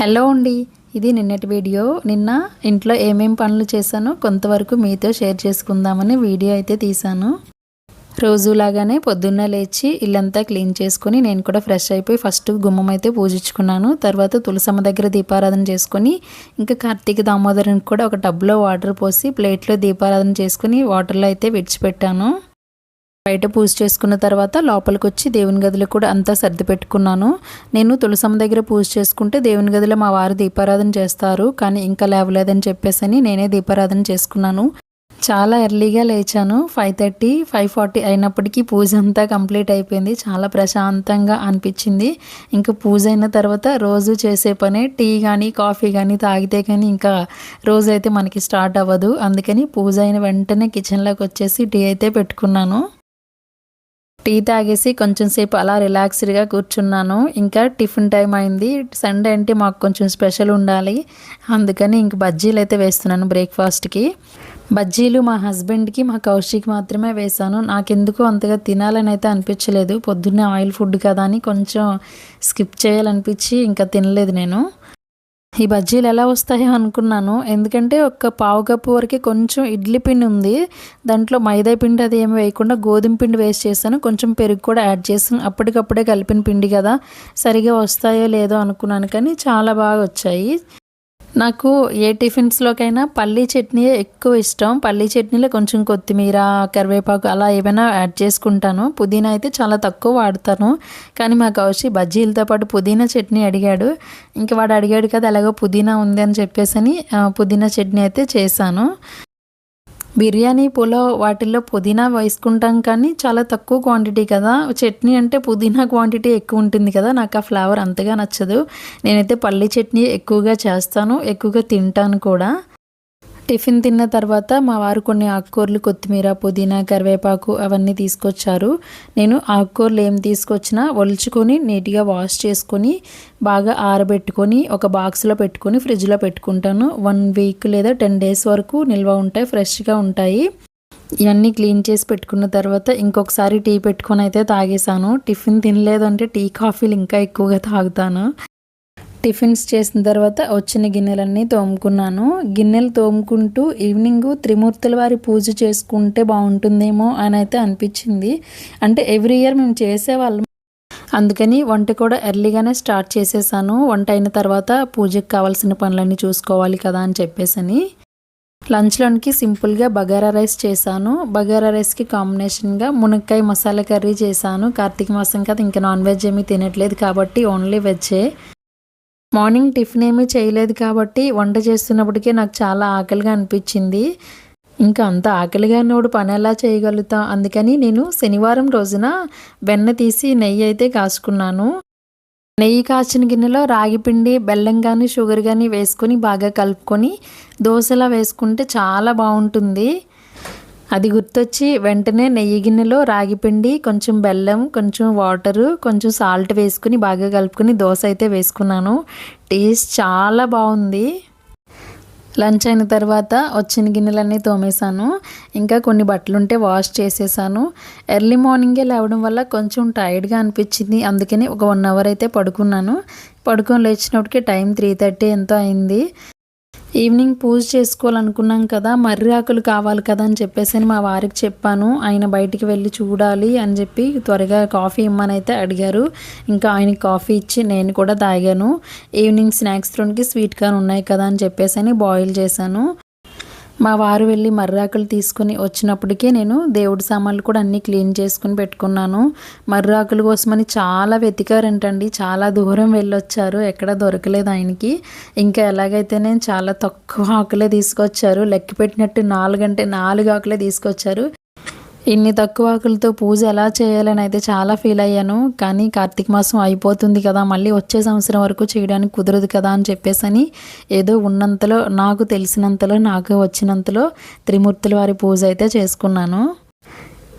Hello అండి ఇది నిన్నటి వీడియో. నిన్న ఇంట్లో ఏమేం పనులు చేశానో కొంతవరకు మీతో షేర్ చేసుకుందామని వీడియో అయితే తీశాను. రోజులాగానే పొద్దున్నే లేచి ఇల్లంతా క్లీన్ చేసుకుని నేను కూడా ఫ్రెష్ అయిపోయి ఫస్ట్ గుమ్మం అయితే పూజించుకున్నాను. తర్వాత తులసమ్మ దగ్గర దీపారాధన చేసుకుని ఇంకా కార్తీక దామోదరునికి కూడా ఒక టబ్లో వాటర్ పోసి ప్లేట్లో దీపారాధన చేసుకుని వాటర్లో అయితే విడిచిపెట్టాను. బయట పూజ చేసుకున్న తర్వాత లోపలికి వచ్చి దేవుని గదిలో కూడా అంతా సర్ది పెట్టుకున్నాను. నేను తులసమ్మ దగ్గర పూజ చేసుకుంటే దేవుని గదిలో మా వారు దీపారాధన చేస్తారు. కానీ ఇంకా లేవలేదని చెప్పేసి నేనే దీపారాధన చేసుకున్నాను. చాలా ఎర్లీగా లేచాను. ఫైవ్ థర్టీ ఫైవ్ ఫార్టీ అయినప్పటికీ పూజ అంతా కంప్లీట్ అయిపోయింది. చాలా ప్రశాంతంగా అనిపించింది. ఇంకా పూజ అయిన తర్వాత రోజు చేసే పనే టీ కానీ కాఫీ కానీ తాగితే కానీ ఇంకా రోజు అయితే మనకి స్టార్ట్ అవ్వదు. అందుకని పూజ అయిన వెంటనే కిచెన్లోకి వచ్చేసి టీ అయితే పెట్టుకున్నాను. టీ తాగేసి కొంచెం సేపు అలా రిలాక్స్డ్గా కూర్చున్నాను. ఇంకా టిఫిన్ టైం అయింది. సండే అంటే మాకు కొంచెం స్పెషల్ ఉండాలి. అందుకని ఇంక బజ్జీలు అయితే వేస్తున్నాను బ్రేక్ఫాస్ట్కి బజ్జీలు మా హస్బెండ్కి మా కౌశిక్ మాత్రమే వేశాను. నాకెందుకు అంతగా తినాలని అయితే అనిపించలేదు. పొద్దున్నే ఆయిల్ ఫుడ్ కదా అని కొంచెం స్కిప్ చేయాలనిపించి ఇంకా తినలేదు నేను. ఈ బజ్జీలు ఎలా వస్తాయో అనుకున్నాను. ఎందుకంటే ఒక పావు కప్పు వరకు కొంచెం ఇడ్లీ పిండి ఉంది. దాంట్లో మైదా పిండి అది ఏమి వేయకుండా గోధుమ పిండి వేస్ట్ చేశాను. కొంచెం పెరుగు కూడా యాడ్ చేసాను అప్పటికప్పుడే కలిపిన పిండి కదా. సరిగా వస్తాయో లేదో అనుకున్నాను కానీ చాలా బాగా వచ్చాయి. నాకు ఏ టిఫిన్స్లోకైనా పల్లీ చట్నీ ఎక్కువ ఇష్టం. పల్లీ చట్నీలో కొంచెం కొత్తిమీర కరివేపాకు అలా ఏమైనా యాడ్ చేసుకుంటాను. పుదీనా అయితే చాలా తక్కువ వాడతాను. కానీ మా కౌశి బజ్జీలతో పాటు పుదీనా చట్నీ అడిగాడు. ఇంకా వాడు అడిగాడు కదా అలాగో పుదీనా ఉంది అని చెప్పేసి పుదీనా చట్నీ అయితే చేశాను. బిర్యానీ పులావ్ వాటిల్లో పుదీనా వేసుకుంటాం కానీ చాలా తక్కువ క్వాంటిటీ కదా. చట్నీ అంటే పుదీనా క్వాంటిటీ ఎక్కువ ఉంటుంది కదా. నాకు ఆ ఫ్లేవర్ అంతగా నచ్చదు. నేనైతే పల్లి చట్నీ ఎక్కువగా చేస్తాను ఎక్కువగా తింటాను కూడా. టిఫిన్ తిన్న తర్వాత మా వారు కొన్ని ఆకుకూరలు కొత్తిమీర పుదీనా కరివేపాకు అవన్నీ తీసుకొచ్చారు. నేను ఆకుకూరలు ఏం తీసుకొచ్చినా ఒలుచుకొని నీట్గా వాష్ చేసుకొని బాగా ఆరబెట్టుకొని ఒక బాక్స్లో పెట్టుకొని ఫ్రిడ్జ్లో పెట్టుకుంటాను. వన్ వీక్ లేదా టెన్ డేస్ వరకు నిల్వ ఉంటాయి ఫ్రెష్గా ఉంటాయి. ఇవన్నీ క్లీన్ చేసి పెట్టుకున్న తర్వాత ఇంకొకసారి టీ పెట్టుకొని అయితే తాగేసాను టిఫిన్ తినలేదంటే టీ కాఫీలు ఇంకా ఎక్కువగా తాగుతాను. టిఫిన్స్ చేసిన తర్వాత వచ్చిన గిన్నెలన్నీ తోముకున్నాను. గిన్నెలు తోముకుంటూ ఈవినింగ్ త్రిమూర్తుల వారి పూజ చేసుకుంటే బాగుంటుందేమో అని అయితే అనిపించింది. అంటే ఎవ్రీ ఇయర్ మేము చేసేవాళ్ళం. అందుకని వంట కూడా ఎర్లీగానే స్టార్ట్ చేసేసాను. వంట అయిన తర్వాత పూజకి కావాల్సిన పనులన్నీ చూసుకోవాలి కదా అని చెప్పేసని. లంచ్లోనికి సింపుల్గా బగారా రైస్ చేశాను. బగారా రైస్కి కాంబినేషన్గా మునక్కాయ మసాలా కర్రీ చేశాను. కార్తీక మాసం కదా ఇంకా నాన్ వెజ్ ఏమీ తినట్లేదు కాబట్టి ఓన్లీ వెజ్జే. మార్నింగ్ టిఫిన్ ఏమీ చేయలేదు కాబట్టి వంట చేస్తున్నప్పటికీ నాకు చాలా ఆకలిగా అనిపించింది. ఇంకా అంత ఆకలిగా నోడు పని ఎలా చేయగలుగుతా? అందుకని నేను శనివారం రోజున వెన్న తీసి నెయ్యి అయితే కాసుకున్నాను. నెయ్యి కాచిన గిన్నెలో రాగిపిండి బెల్లం కానీ షుగర్ కానీ వేసుకొని బాగా కలుపుకొని దోశలా వేసుకుంటే చాలా బాగుంటుంది. అది గుర్తొచ్చి వెంటనే నెయ్యి గిన్నెలో రాగిపిండి కొంచెం బెల్లం కొంచెం వాటరు కొంచెం సాల్ట్ వేసుకుని బాగా కలుపుకొని దోశ అయితే వేసుకున్నాను. టేస్ట్ చాలా బాగుంది. లంచ్ అయిన తర్వాత వచ్చిన గిన్నెలన్నీ తోమేశాను. ఇంకా కొన్ని బట్టలు ఉంటే వాష్ చేసేసాను ఎర్లీ మార్నింగే లేవడం వల్ల కొంచెం టైర్డ్గా అనిపించింది. అందుకని ఒక వన్ అవర్ అయితే పడుకున్నాను. పడుకొని లేచినప్పటికీ టైం త్రీ థర్టీ ఎంతో అయింది. ఈవినింగ్ పూజ చేసుకోవాలనుకున్నాం కదా మర్రి ఆకులు కావాలి కదా అని చెప్పేసి మా వారికి చెప్పాను. ఆయన బయటికి వెళ్ళి చూడాలి అని చెప్పి త్వరగా కాఫీ ఇమ్మని అయితే అడిగారు. ఇంకా ఆయనకి కాఫీ ఇచ్చి నేను కూడా తాగాను. ఈవినింగ్ స్నాక్స్ త్రోన్కి స్వీట్ కార్న్ ఉన్నాయి కదా అని చెప్పేసి బాయిల్ చేశాను. మా వారు వెళ్ళి మర్రాకులు తీసుకుని వచ్చినప్పటికే నేను దేవుడి సామాన్లు కూడా అన్నీ క్లీన్ చేసుకుని పెట్టుకున్నాను. మర్రాకుల కోసమని చాలా వెతికారంటండి చాలా దూరం వెళ్ళొచ్చారు. ఎక్కడ దొరకలేదు ఆయనకి. ఇంకా ఎలాగైతే నేను చాలా తక్కువ ఆకులే తీసుకొచ్చారు. లెక్క పెట్టినట్టు నాలుగంటే నాలుగు ఆకులే తీసుకొచ్చారు. ఇన్ని తక్కువ ఆకులతో పూజ ఎలా చేయాలని అయితే చాలా ఫీల్ అయ్యాను. కానీ కార్తీక మాసం అయిపోతుంది కదా మళ్ళీ వచ్చే సంవత్సరం వరకు చేయడానికి కుదరదు కదా అని చెప్పేసి ఏదో ఉన్నంతలో నాకు తెలిసినంతలో నాకు వచ్చినంతలో త్రిమూర్తుల వారి పూజ అయితే చేసుకున్నాను.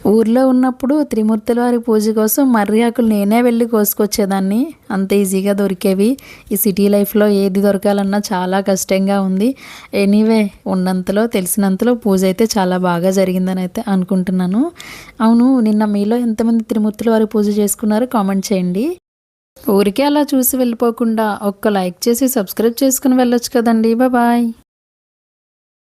ఊర్లో ఉన్నప్పుడు త్రిమూర్తుల వారి పూజ కోసం మర్రి ఆకులు నేనే వెళ్ళి కోసుకొచ్చేదాన్ని. అంత ఈజీగా దొరికేవి. ఈ సిటీ లైఫ్లో ఏది దొరకాలన్నా చాలా కష్టంగా ఉంది. ఎనీవే ఉన్నంతలో తెలిసినంతలో పూజ అయితే చాలా బాగా జరిగిందని అయితే అనుకుంటున్నాను. అవును నిన్న మీలో ఎంతమంది త్రిమూర్తుల వారి పూజ చేసుకున్నారో కామెంట్ చేయండి. ఊరికే అలా చూసి వెళ్ళిపోకుండా ఒక్క లైక్ చేసి సబ్స్క్రైబ్ చేసుకుని వెళ్ళొచ్చు కదండి. బాయ్.